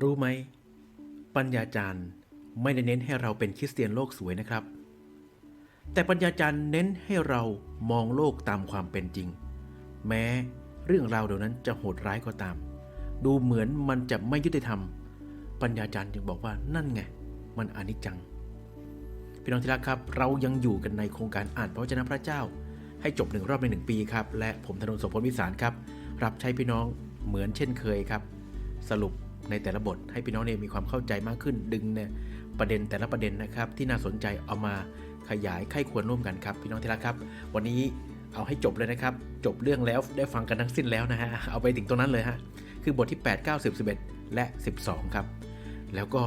รู้ไหม ปัญญาจารย์ไม่ได้เน้นให้เราเป็นคริสเตียนโลกสวยนะครับ แต่ปัญญาจารย์เน้นให้เรามองโลกตามความเป็นจริง แม้เรื่องราวเดี๋ยวนั้นจะโหดร้ายก็ตาม ดูเหมือนมันจะไม่ยุติธรรม ปัญญาจารย์จึงบอกว่านั่นไง มันอนิจจัง พี่น้องที่รักครับ เรายังอยู่กันในโครงการอ่านพระวจนะพระเจ้า ให้จบหนึ่งรอบในหนึ่งปีครับ และผมธนนท์โสพลวิสารครับ รับใช้พี่น้องเหมือนเช่นเคยครับ สรุป ในแต่ละบทให้พี่น้องเนี่ยมีความเข้าใจมากขึ้น ดึงเนี่ยประเด็นแต่ละประเด็นนะครับ ที่น่าสนใจเอามาขยายไข้ควรร่วมกันครับ พี่น้องที่รักครับ วันนี้เอาให้จบเลยนะครับ จบเรื่องแล้วได้ฟังกันทั้งสิ้นแล้วนะฮะเอาไปถึงตรงนั้นเลยฮะคือบทที่ 8 9 10 11 และ 12 ครับ แล้วก็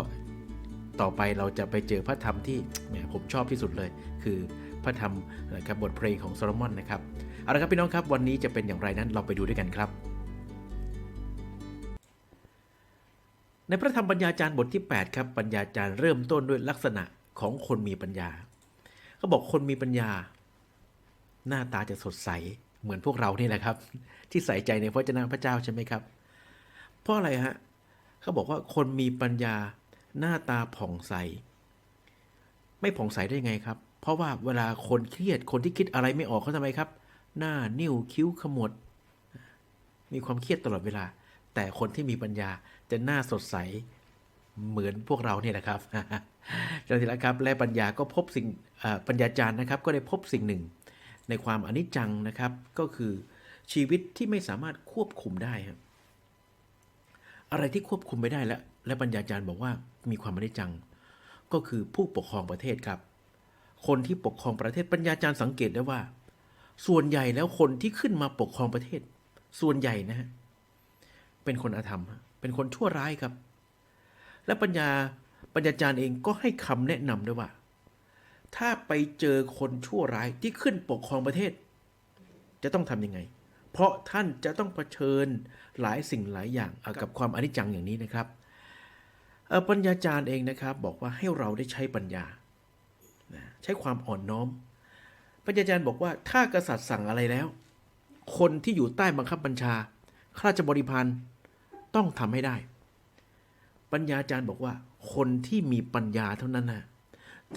ต่อไปเราจะไปเจอพระธรรมที่แหมผมชอบที่สุดเลย คือพระธรรมนะครับบทเพลงของโซโลมอนนะครับเอาละครับพี่น้องครับวันนี้จะเป็นอย่างไรนั้นเราไปดูด้วยกันครับ ในพระธรรมปัญญาจารย์บทที่ 8 ครับ ปัญญาจารย์เริ่มต้นด้วยลักษณะของคนมีปัญญาเขาบอกคนมีปัญญา หน้าตาจะสดใสเหมือนพวกเรานี่แหละครับ ที่ใส่ใจในพระเจ้าพระเจ้าใช่ไหมครับ เพราะอะไรฮะเขาบอกว่าคนมีปัญญาหน้าตาผ่องใส ไม่ผ่องใสได้ไงครับ เพราะว่าเวลาคนเครียดคนที่คิดอะไรไม่ออกเขาทำไมครับ หน้านิ้วคิ้วขมวดมีความเครียดตลอดเวลา แต่คนที่มีปัญญา จะหน้าสดใสเหมือนพวกเราเนี่ยนะครับจังทีละครับ และปัญญาก็พบสิ่งปัญญาจารย์นะครับ ก็ได้พบสิ่งหนึ่ง ในความอนิจจังนะครับ ก็คือชีวิตที่ไม่สามารถควบคุมได้ครับอะไรที่ควบคุมไม่ได้แล้ว และปัญญาจารย์บอกว่ามีความอนิจจัง ก็คือผู้ปกครองประเทศครับ คนที่ปกครองประเทศปัญญาจารย์สังเกตได้ว่า ส่วนใหญ่แล้วคนที่ขึ้นมาปกครองประเทศ ส่วนใหญ่นะฮะเป็นคนอาธรรม เป็นคนชั่วร้ายครับ และปัญญาปัญญาจารย์เองก็ให้คำแนะนำด้วยว่า ถ้าไปเจอคนชั่วร้ายที่ขึ้นปกครองประเทศ จะต้องทำยังไง เพราะท่านจะต้องเผชิญหลายสิ่งหลายอย่างกับความอนิจจังอย่างนี้นะครับปัญญาจารย์เองนะครับ บอกว่าให้เราได้ใช้ปัญญา ใช้ความอ่อนน้อม ปัญญาจารย์บอกว่าถ้ากษัตริย์สั่งอะไรแล้ว คนที่อยู่ใต้บังคับบัญชาข้าราชบริพาร ต้องทำให้ได้ ปัญญาจารย์บอกว่า คนที่มีปัญญาเท่านั้นนะ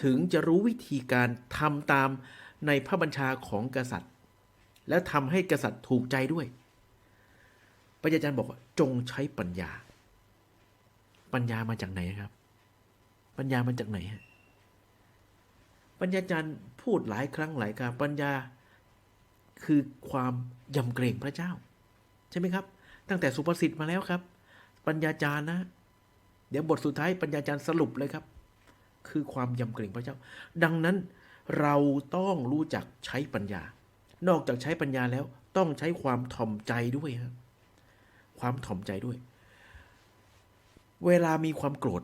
ถึงจะรู้วิธีการทำตามในพระบัญชาของกษัตริย์ แล้วทำให้กษัตริย์ถูกใจด้วย ปัญญาจารย์บอกว่า จงใช้ปัญญา ปัญญามาจากไหนครับ ปัญญามาจากไหนฮะปัญญาจารย์พูดหลายครั้งหลายคราปัญญาคือความยำเกรงพระเจ้า ใช่ไหมครับ ตั้งแต่สุภาษิตมาแล้วครับ ปัญญาจารย์นะ เดี๋ยวบทสุดท้ายปัญญาจารย์สรุปเลยครับ คือความยำเกรงพระเจ้า ดังนั้นเราต้องรู้จักใช้ปัญญา นอกจากใช้ปัญญาแล้วต้องใช้ความถ่อมใจด้วยครับความถ่อมใจด้วย เวลามีความโกรธ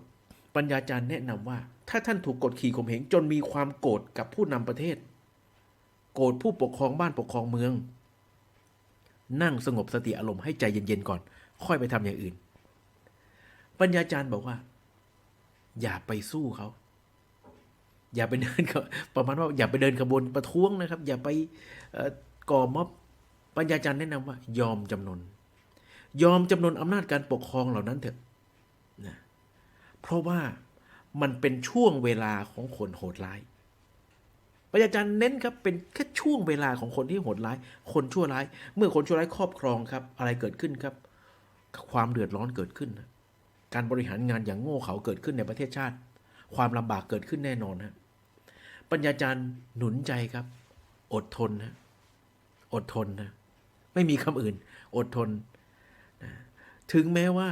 ปัญญาจารย์แนะนำว่า ถ้าท่านถูกกดขี่ข่มเหงจนมีความโกรธกับผู้นำประเทศ โกรธผู้ปกครองบ้านปกครองเมือง นั่งสงบสติอารมณ์ให้ใจเย็นๆก่อน ค่อยไปทำอย่างอื่น ปัญญาจารย์บอกว่า อย่าไปสู้เขา อย่าไปเดินประมาณว่าอย่าไปเดินขบวนประท้วงนะครับ อย่าไปก่อม็อบปัญญาจารย์แนะนำว่า ยอมจำนน ยอมจำนนอำนาจการปกครองเหล่านั้นเถอะนะเพราะว่ามันเป็นช่วงเวลาของคนโหดร้าย ปัญญาจารย์เน้นครับเป็นแค่ช่วงเวลาของคนที่โหดร้าย คนชั่วร้าย เมื่อคนชั่วร้ายครอบครองครับ อะไรเกิดขึ้นครับ ความเดือดร้อนเกิดขึ้น การบริหารงานอย่างโง่เขาเกิดขึ้นในประเทศชาติ ความลำบากเกิดขึ้นแน่นอนฮะปัญญาจารย์หนุนใจครับ อดทนนะอดทนนะไม่มีคำอื่น อดทนนะถึงแม้ว่า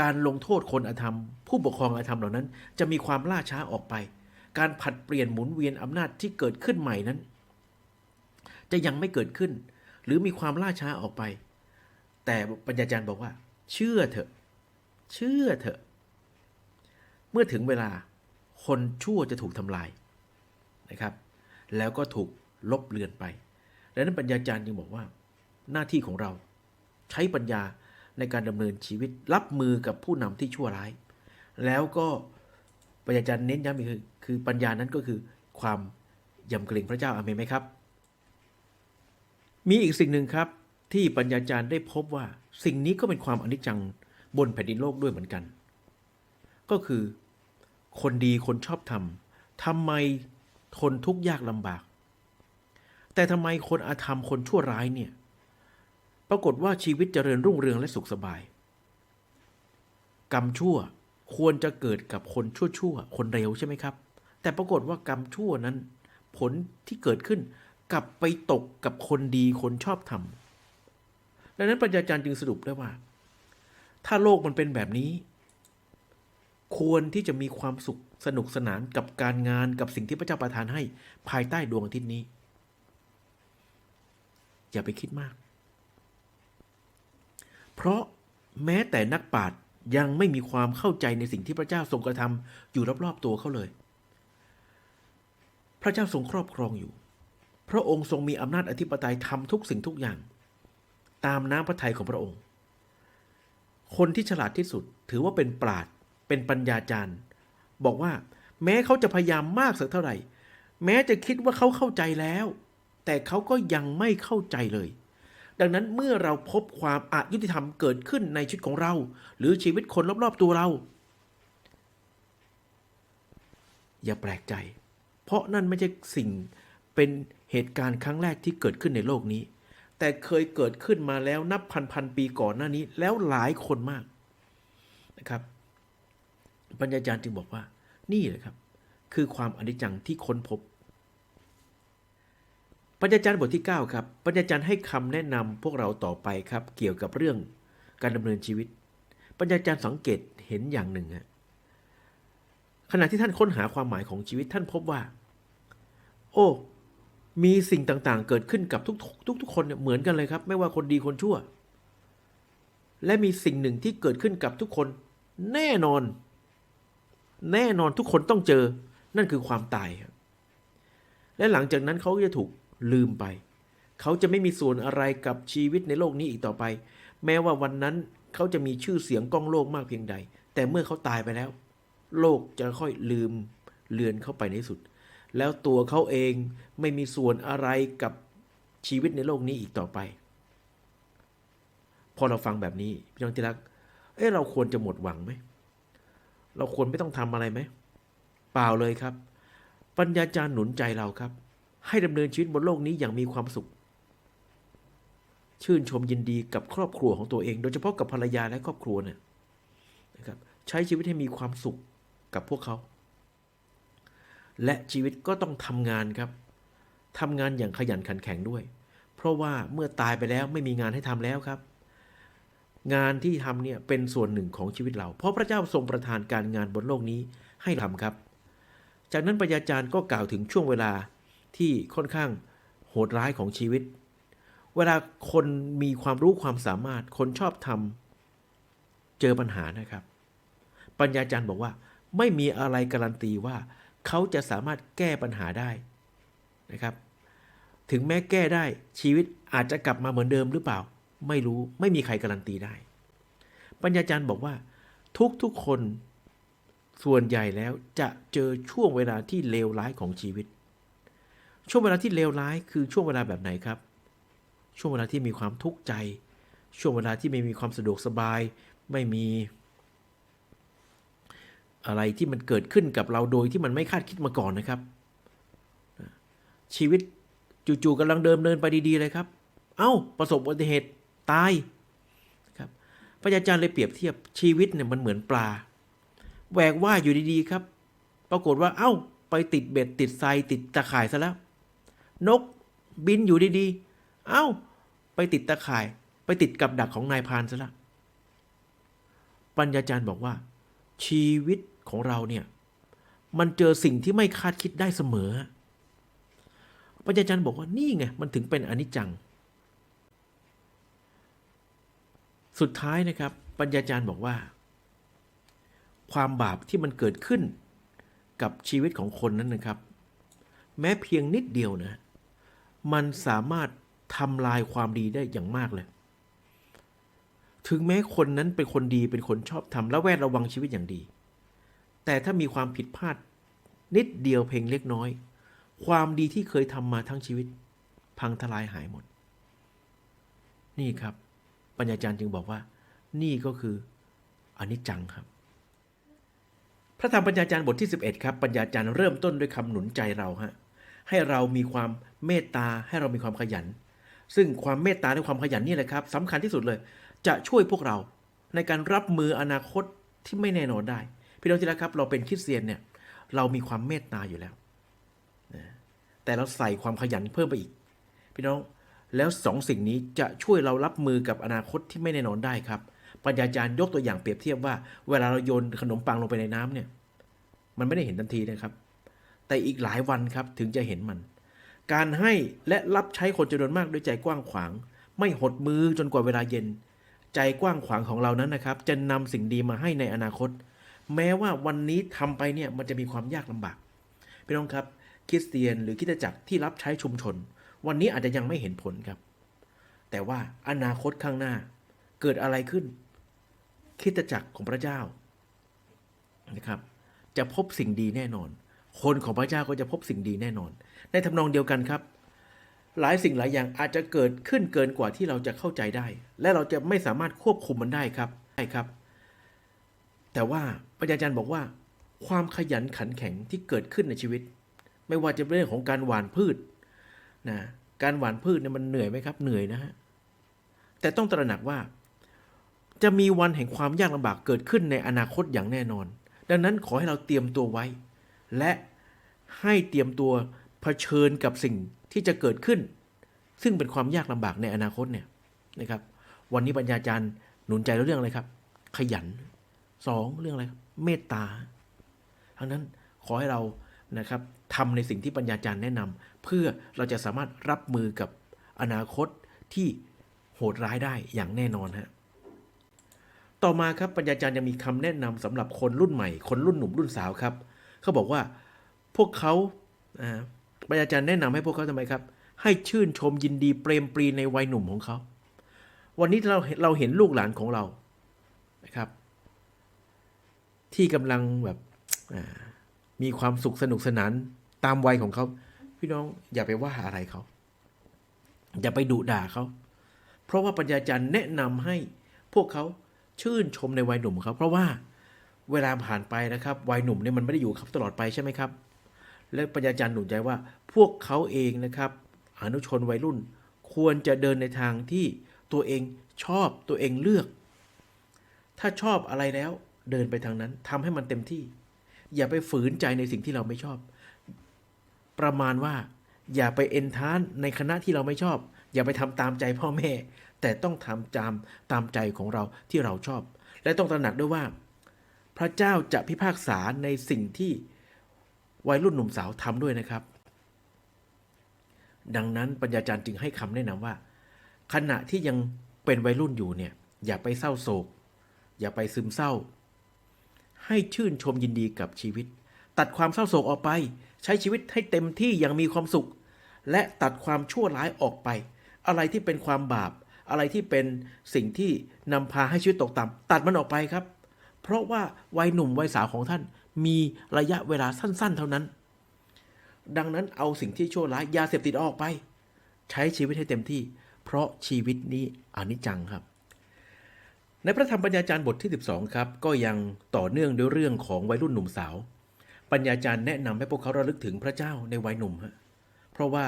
การลงโทษคนอธรรม ผู้ปกครองอธรรมเหล่านั้น จะมีความล่าช้าออกไป การผัดเปลี่ยนหมุนเวียนอำนาจที่เกิดขึ้นใหม่นั้น จะยังไม่เกิดขึ้น หรือมีความล่าช้าออกไป แต่ปัญญาจารย์บอกว่า เชื่อเถอะ เชื่อเถอะ เมื่อถึงเวลาคนชั่วจะถูกทำลายนะครับ แล้วก็ถูกลบเลือนไปดังนั้นปัญญาจารย์จึงบอกว่า หน้าที่ของเราใช้ปัญญาในการดำเนินชีวิตรับมือกับผู้นำที่ชั่วร้าย แล้วก็ ปัญญาจารย์เน้นย้ำอีกคือคือปัญญานั้นก็คือความยำเกรงพระเจ้าอาเมนไหมครับ มีอีกสิ่งหนึ่งครับที่ปัญญาจารย์ได้พบว่าสิ่งนี้ก็เป็นความอนิจจังบนแผ่นดินโลกด้วยเหมือนกัน ก็คือคนดีคนชอบทำทำไมทนทุกข์ยากลำบาก แต่ทำไมคนอาธรรมคนชั่วร้ายเนี่ยปรากฏว่าชีวิตเจริญรุ่งเรืองและสุขสบาย กรรมชั่ว ควรจะเกิดกับคนชั่วๆ คนเร็วใช่ไหมครับ แต่ปรากฏว่ากรรมชั่วนั้น ผลที่เกิดขึ้นกลับไปตกกับคนดีคนชอบทำดังนั้นปัญญาจารย์จึงสรุปได้ว่า ถ้าโลกมันเป็นแบบนี้ ควรที่จะมีความสุขสนุกสนานกับการงานกับสิ่งที่พระเจ้าประทานให้ภายใต้ดวงอาทิตย์นี้ อย่าไปคิดมาก เพราะแม้แต่นักปราชญ์ ยังไม่มีความเข้าใจในสิ่งที่พระเจ้าทรงกระทำอยู่รอบๆตัวเขาเลย พระเจ้าทรงครอบครองอยู่ พระองค์ทรงมีอำนาจอธิปไตยทำทุกสิ่งทุกอย่าง ตามน้ำพระทัยของพระองค์ คนที่ฉลาดที่สุดถือว่าเป็นปราดเป็นปัญญาจารย์ บอกว่า แม้เขาจะพยายามมากสักเท่าไหร่ แม้จะคิดว่าเขาเข้าใจแล้ว แต่เขาก็ยังไม่เข้าใจเลย ดังนั้นเมื่อเราพบความอายุติธรรมเกิดขึ้นในชีวิตของเรา หรือชีวิตคนรอบๆตัวเรา อย่าแปลกใจ เพราะนั่นไม่ใช่สิ่งเป็นเหตุการณ์ครั้งแรกที่เกิดขึ้นในโลกนี้ แต่เคยเกิดขึ้นมาแล้วนับพันพันปีก่อนหน้านี้แล้วหลายคนมากนะครับปัญญาจารย์จึงบอกว่า นี่แหละครับ คือความอนิจจังที่ค้นพบ ปัญญาจารย์บทที่ 9 ครับ ปัญญาจารย์ให้คำแนะนำพวกเราต่อไปครับ เกี่ยวกับเรื่องการดำเนินชีวิต ปัญญาจารย์สังเกตเห็นอย่างหนึ่งฮะขณะที่ท่านค้นหาความหมายของชีวิตท่านพบว่า โอ้ มีสิ่งต่างๆ เกิดขึ้นกับทุกทุกทุกคนเนี่ยเหมือนกันเลยครับ ไม่ว่าคนดีคนชั่ว และมีสิ่งหนึ่งที่เกิดขึ้นกับทุกคน แน่นอน แน่นอนทุกคนต้องเจอ นั่นคือความตาย และหลังจากนั้นเขาก็จะถูก ลืมไป เขาจะไม่มีส่วนอะไรกับชีวิตในโลกนี้อีกต่อไป แม้ว่าวันนั้นเขาจะมีชื่อเสียงก้องโลกมากเพียงใด แต่เมื่อเขาตายไปแล้ว โลกจะค่อยลืมเลือนเข้าไปในที่สุด แล้วตัวเขาเองไม่มีส่วนอะไรกับชีวิตในโลกนี้อีกต่อไป พอเราฟังแบบนี้พี่น้องที่รัก เอ้เราควรจะหมดหวังไหม เราควรไม่ต้องทำอะไรไหม เปล่าเลยครับ ปัญญาจารย์หนุนใจเราครับ ให้ดำเนินชีวิตบนโลกนี้อย่างมีความสุข ชื่นชมยินดีกับครอบครัวของตัวเอง โดยเฉพาะกับภรรยาและครอบครัวเนี่ยนะครับใช้ชีวิตให้มีความสุขกับพวกเขา และชีวิตก็ต้องทำงานครับทำงานอย่างขยันขันแข็งด้วย เพราะว่าเมื่อตายไปแล้วไม่มีงานให้ทำแล้วครับ งานที่ทำเนี่ยเป็นส่วนหนึ่งของชีวิตเรา เพราะพระเจ้าทรงประทานการงานบนโลกนี้ให้ทำครับ จากนั้นปัญญาจารย์ก็กล่าวถึงช่วงเวลา ที่ค่อนข้างโหดร้ายของชีวิต เวลาคนมีความรู้ความสามารถ คนชอบทำเจอปัญหานะครับ ปัญญาจารย์บอกว่าไม่มีอะไรการันตีว่าเขาจะสามารถแก้ปัญหาได้นะครับ ถึงแม้แก้ได้ชีวิตอาจจะกลับมาเหมือนเดิมหรือเปล่า ไม่รู้ไม่มีใครการันตีได้ ปัญญาจารย์บอกว่า ทุกๆคนส่วนใหญ่แล้วจะเจอช่วงเวลาที่เลวร้ายของชีวิต ช่วงเวลาที่เลวร้ายคือช่วงเวลาแบบไหนครับ ช่วงเวลาที่มีความทุกข์ใจ ช่วงเวลาที่ไม่มีความสะดวกสบาย ไม่มี อะไรที่มันเกิดขึ้นกับเราโดยที่มันไม่คาดคิดมาก่อนนะครับ ชีวิตจู่ๆกำลังเดิมเดินไปดีๆเลยครับ เอ้าประสบอุบัติเหตุตายครับพระอาจารย์เลยเปรียบเทียบชีวิตเนี่ยมันเหมือนปลาแหวกว่าอยู่ดีๆครับ ปรากฏว่าเอ้า ไปติดเบ็ดติดไซติดตะข่ายซะแล้ว นกบินอยู่ดีๆ เอ้า ไปติดตะข่าย ไปติดกับดักของนายพานซะล้วปัญญาจารย์บอกว่า ชีวิตของเราเนี่ย มันเจอสิ่งที่ไม่คาดคิดได้เสมอ ปัญญาจารย์บอกว่านี่ไง มันถึงเป็นอนิจจัง สุดท้ายนะครับ ปัญญาจารย์บอกว่า ความบาปที่มันเกิดขึ้นกับชีวิตของคนนั้นนะครับ แม้เพียงนิดเดียวนะ มันสามารถทำลายความดีได้อย่างมากเลย ถึงแม้คนนั้นเป็นคนดีเป็นคนชอบทำและแวดระวังชีวิตอย่างดี แต่ถ้ามีความผิดพลาดนิดเดียวเพียงเล็กน้อย ความดีที่เคยทำมาทั้งชีวิต พังทลายหายหมด นี่ครับ ปัญญาจารย์จึงบอกว่า นี่ก็คืออนนิจจังครับ พระธรรมปัญญาจารย์บทที่ 11 ครับ ปัญญาจารย์เริ่มต้นด้วยคำหนุนใจเราฮะ ให้เรามีความเมตตาให้เรามีความขยัน ซึ่งความเมตตาและความขยันนี่แหละครับสำคัญที่สุดเลย จะช่วยพวกเราในการรับมืออนาคตที่ไม่แน่นอนได้ พี่น้องที่รักครับเราเป็นคริสเตียนเนี่ยเรามีความเมตตาอยู่แล้วแต่เราใส่ความขยันเพิ่มไปอีก พี่น้องแล้วสองสิ่งนี้จะช่วยเรารับมือกับอนาคตที่ไม่แน่นอนได้ครับปัญญาจารย์ยกตัวอย่างเปรียบเทียบว่า เวลาเราโยนขนมปังลงไปในน้ำเนี่ย มันไม่ได้เห็นทันทีนะครับ แต่อีกหลายวันครับถึงจะเห็นมัน การให้และรับใช้คนจำนวนมากด้วยใจกว้างขวาง ไม่หดมือจนกว่าเวลาเย็น ใจกว้างขวางของเรานั้นนะครับ จะนำสิ่งดีมาให้ในอนาคต แม้ว่าวันนี้ทำไปเนี่ยมันจะมีความยากลำบากพี่น้องครับคริสเตียนหรือคริสตจักรที่รับใช้ชุมชน วันนี้อาจจะยังไม่เห็นผลครับ แต่ว่าอนาคตข้างหน้าเกิดอะไรขึ้นคริสตจักรของพระเจ้านะครับ จะพบสิ่งดีแน่นอน คนของพระเจ้าก็จะพบสิ่งดีแน่นอน ในทำนองเดียวกันครับ หลายสิ่งหลายอย่างอาจจะเกิดขึ้นเกินกว่าที่เราจะเข้าใจได้ และเราจะไม่สามารถควบคุมมันได้ครับใช่ครับ แต่ว่าปัญญาจารย์บอกว่า ความขยันขันแข็งที่เกิดขึ้นในชีวิต ไม่ว่าจะเป็นเรื่องของการหว่านพืชนะการหว่านพืชเนี่ยมันเหนื่อยไหมครับเหนื่อยนะฮะแต่ต้องตระหนักว่า จะมีวันแห่งความยากลำบากเกิดขึ้นในอนาคตอย่างแน่นอน ดังนั้นขอให้เราเตรียมตัวไว้ และ ให้เตรียมตัวเผชิญกับสิ่งที่จะเกิดขึ้น ซึ่งเป็นความยากลำบากในอนาคตเนี่ยนะครับ วันนี้ปัญญาจารย์หนุนใจเราเรื่องอะไรครับ ขยันสองเรื่องอะไรเมตตาทั้งนั้นขอให้เรานะครับทำในสิ่งที่ปัญญาจารย์แนะนำเพื่อเราจะสามารถรับมือกับอนาคตที่โหดร้ายได้อย่างแน่นอนฮะต่อมาครับปัญญาจารย์ยังมีคำแนะนำสำหรับคนรุ่นใหม่ คนรุ่นหนุ่มรุ่นสาวครับเขาบอกว่า พวกเขาอาปัญญาจารย์แนะนำให้พวกเขาทำไมครับ ให้ชื่นชมยินดีเปรมปรีในวัยหนุ่มของเขา วันนี้เราเราเห็นลูกหลานของเรานะครับ ที่กำลังแบบมีความสุขสนุกสนานตามวัยของเขา พี่น้องอย่าไปว่าอะไรเขา อย่าไปดุด่าเขา เพราะว่าปัญญาจารย์แนะนำให้พวกเขาชื่นชมในวัยหนุ่มของเขาเพราะว่าเวลาผ่านไปนะครับ วัยหนุ่มเนี่ยมันไม่ได้อยู่กับตลอดไปใช่ไหมครับ และปัญญาจารย์หนุนใจว่าพวกเขาเองนะครับอนุชนวัยรุ่น ควรจะเดินในทางที่ตัวเองชอบตัวเองเลือก ถ้าชอบอะไรแล้วเดินไปทางนั้นทำให้มันเต็มที่ อย่าไปฝืนใจในสิ่งที่เราไม่ชอบ ประมาณว่า อย่าไปเอนทานในคณะที่เราไม่ชอบ อย่าไปทำตามใจพ่อแม่ แต่ต้องทำตามตามใจของเราที่เราชอบ และต้องตระหนักด้วยว่า พระเจ้าจะพิพากษาในสิ่งที่ วัยรุ่นหนุ่มสาวทำด้วยนะครับ ดังนั้นปัญญาจารย์จึงให้คำแนะนำว่า ขณะที่ยังเป็นวัยรุ่นอยู่เนี่ย อย่าไปเศร้าโศก อย่าไปซึมเศร้า ให้ชื่นชมยินดีกับชีวิต ตัดความเศร้าโศกออกไป ใช้ชีวิตให้เต็มที่อย่างมีความสุข และตัดความชั่วร้ายออกไป อะไรที่เป็นความบาป อะไรที่เป็นสิ่งที่นำพาให้ชีวิตตกต่ำตัดมันออกไปครับ เพราะว่าวัยหนุ่มวัยสาวของท่าน มีระยะเวลาสั้น ๆ เท่านั้น ดังนั้นเอาสิ่งที่ชั่วร้ายยาเสพติดออกไป ใช้ชีวิตให้เต็มที่ เพราะชีวิตนี้อนิจจังครับ ในพระธรรมปัญญาจารย์บทที่ 12 ครับ ก็ยังต่อเนื่องด้วยเรื่องของวัยรุ่นหนุ่มสาว ปัญญาจารย์แนะนำให้พวกเขาระลึกถึงพระเจ้าในวัยหนุ่มฮะเพราะว่า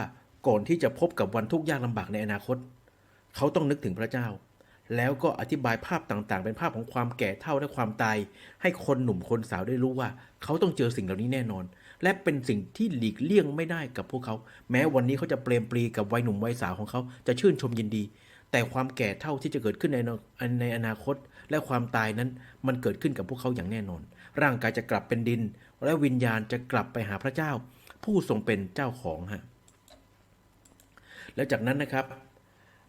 ก่อนที่จะพบกับวันทุกข์ยากลำบากในอนาคต เขาต้องนึกถึงพระเจ้า แล้วก็อธิบายภาพต่างๆ เป็นภาพของความแก่เฒ่าและความตาย ให้คนหนุ่มคนสาวได้รู้ว่า เขาต้องเจอสิ่งเหล่านี้แน่นอน และเป็นสิ่งที่หลีกเลี่ยงไม่ได้กับพวกเขา แม้วันนี้เขาจะเปรมปรีกับวัยหนุ่มวัยสาวของเขาจะชื่นชมยินดี แต่ความแก่เท่าที่จะเกิดขึ้นในในอนาคต และความตายนั้นมันเกิดขึ้นกับพวกเขาอย่างแน่นอน ร่างกายจะกลับเป็นดิน และวิญญาณจะกลับไปหาพระเจ้า ผู้ทรงเป็นเจ้าของฮะแล้วจากนั้นนะครับ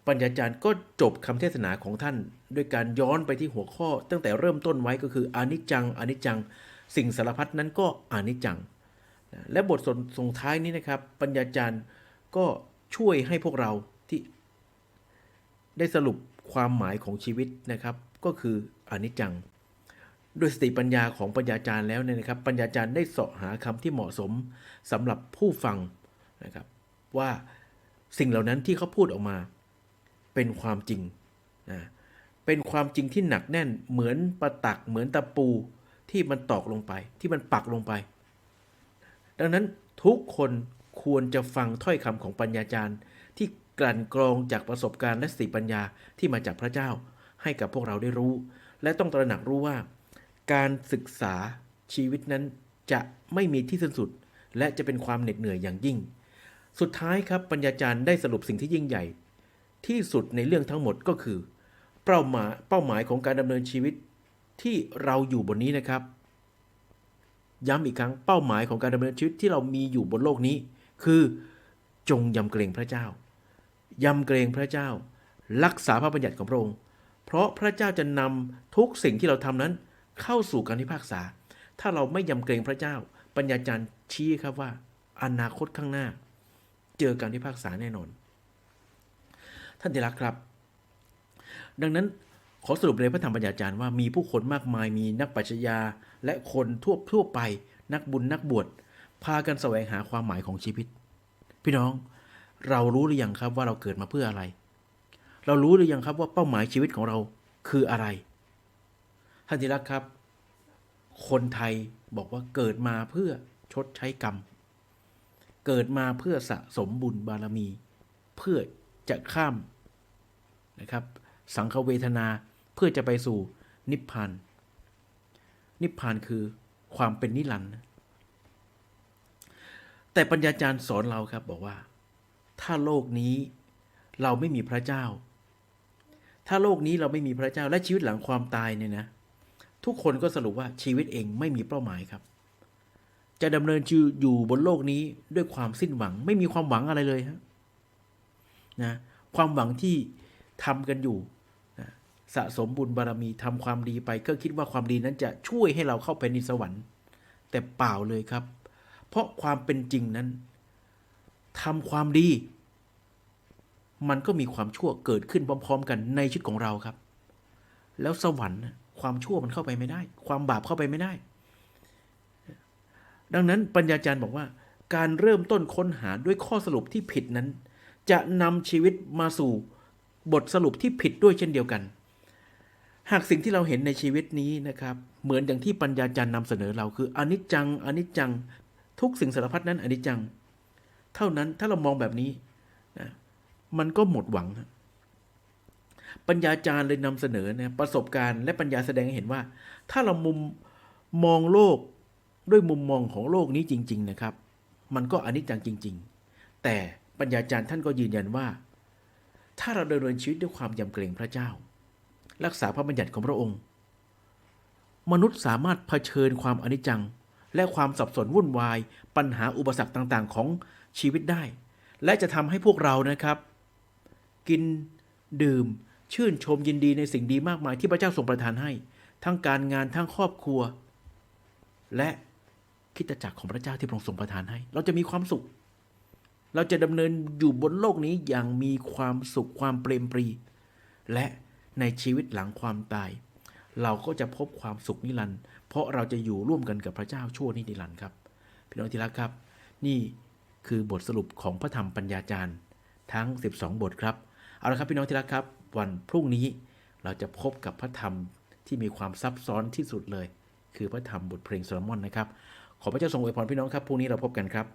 ปัญญาจารย์ก็จบคำเทศนาของท่าน ด้วยการย้อนไปที่หัวข้อ ตั้งแต่เริ่มต้นไว้ก็คืออนิจจังอนิจจัง สิ่งสารพัดนั้นก็อนิจจัง และบทสนส่งท้ายนี้นะครับ ปัญญาจารย์ก็ช่วยให้พวกเราที่ ได้สรุปความหมายของชีวิตนะครับ ก็คืออนิจจังด้วยสติปัญญาของปัญญาจารย์แล้วเนี่ยนะครับ ปัญญาจารย์ได้เสาะหาคำที่เหมาะสมสำหรับผู้ฟังนะครับ ว่าสิ่งเหล่านั้นที่เขาพูดออกมา เป็นความจริงนะเป็นความจริงที่หนักแน่นเหมือนประตักเหมือนตะปูที่มันตอกลงไป ที่มันปักลงไป ดังนั้นทุกคนควรจะฟังถ้อยคำของปัญญาจารย์ ที่กลั่นกรองจากประสบการณ์และสติปัญญาที่มาจากพระเจ้า ให้กับพวกเราได้รู้ และต้องตระหนักรู้ว่า การศึกษาชีวิตนั้นจะไม่มีที่สิ้นสุด และจะเป็นความเหน็ดเหนื่อยอย่างยิ่ง สุดท้ายครับปัญญาจารย์ได้สรุปสิ่งที่ยิ่งใหญ่ ที่สุดในเรื่องทั้งหมดก็คือ เป้าหมายเป้าหมายของการดำเนินชีวิตที่เราอยู่บนนี้นะครับ ย้ำอีกครั้งเป้าหมายของการดำเนินชีวิตที่เรามีอยู่บนโลกนี้ คือจงยำเกรงพระเจ้ายำเกรงพระเจ้า รักษาพระบัญญัติของพระองค์ เพราะพระเจ้าจะนำทุกสิ่งที่เราทำนั้น เข้าสู่การพิพากษา ถ้าเราไม่ยำเกรงพระเจ้า ปัญญาจารย์ชี้ครับว่า อนาคตข้างหน้า เจอการพิพากษาแน่นอน ท่านที่รักครับ ดังนั้นขอสรุปเลยพระธรรมปัญญาจารย์ว่ามีผู้คนมากมายมีนักปรัชญา และคนทั่วทั่วไป นักบุญนักบวชพากันแสวงหาความหมายของชีวิต พี่น้องเรารู้หรือยังครับว่าเราเกิดมาเพื่ออะไร เรารู้หรือยังครับว่าเป้าหมายชีวิตของเราคืออะไร ท่านที่รักครับ คนไทยบอกว่าเกิดมาเพื่อชดใช้กรรม เกิดมาเพื่อสะสมบุญบารมี เพื่อจะข้าม นะครับ สังฆเวทนาเพื่อจะไปสู่นิพพาน นิพพานคือความเป็นนิรันดร์แต่ปัญญาจารย์สอนเราครับบอกว่า ถ้าโลกนี้เราไม่มีพระเจ้า ถ้าโลกนี้เราไม่มีพระเจ้าและชีวิตหลังความตายเนี่ยนะทุกคนก็สรุปว่าชีวิตเองไม่มีเป้าหมายครับ จะดำเนินชีวิตอยู่บนโลกนี้ด้วยความสิ้นหวัง ไม่มีความหวังอะไรเลยฮะนะความหวังที่ ทำกันอยู่สะสมบุญบารมีทำความดีไป ก็คิดว่าความดีนั้นจะช่วยให้เราเข้าไปในสวรรค์ แต่เปล่าเลยครับ เพราะความเป็นจริงนั้นทำความดี มันก็มีความชั่วเกิดขึ้นพร้อม ๆ กันในชีวิตของเราครับ แล้วสวรรค์ความชั่วมันเข้าไปไม่ได้ ความบาปเข้าไปไม่ได้ ดังนั้นปัญญาจารย์บอกว่า การเริ่มต้นค้นหาด้วยข้อสรุปที่ผิดนั้น จะนำชีวิตมาสู่ บทสรุปที่ผิดด้วยเช่นเดียวกัน หากสิ่งที่เราเห็นในชีวิตนี้นะครับ เหมือนอย่างที่ปัญญาจารย์นำเสนอเราคืออนิจจังอนิจจัง ทุกสิ่งสารพัดนั้นอนิจจัง เท่านั้นถ้าเรามองแบบนี้นะมันก็หมดหวัง ปัญญาจารย์เลยนำเสนอนะประสบการณ์และปัญญาแสดงให้เห็นว่า ถ้าเรามุมมองโลกด้วยมุมมองของโลกนี้จริง ๆ นะครับ มันก็อนิจจังจริง ๆ แต่ปัญญาจารย์ท่านก็ยืนยันว่า ถ้าเราดำเนินชีวิตด้วยความยำเกรงพระเจ้า รักษาพระบัญญัติของพระองค์ มนุษย์สามารถเผชิญความอนิจจัง และความสับสนวุ่นวาย ปัญหาอุปสรรคต่างๆ ของชีวิตได้ และจะทำให้พวกเรานะครับ กินดื่ม ชื่นชมยินดีในสิ่งดีมากมายที่พระเจ้าทรงประทานให้ ทั้งการงานทั้งครอบครัว และคิดจักรของพระเจ้าที่พระองค์ทรงประทานให้ เราจะมีความสุข เราจะดำเนินอยู่บนโลกนี้อย่างมีความสุขความเปรมปรี และในชีวิตหลังความตาย เราก็จะพบความสุขนิรันดร์เพราะเราจะอยู่ร่วมกันกับพระเจ้าชั่วนิรันดร์ครับ พี่น้องที่รักครับ นี่คือบทสรุปของพระธรรมปัญญาจารย์ ทั้ง 12 บทครับ เอาละครับพี่น้องที่รักครับ วันพรุ่งนี้เราจะพบกับพระธรรมที่มีความซับซ้อนที่สุดเลย คือพระธรรมบทเพลงโซโลมอนนะครับขอพระเจ้าทรงอวยพรพี่น้องครับพรุ่งนี้เราพบกันครับ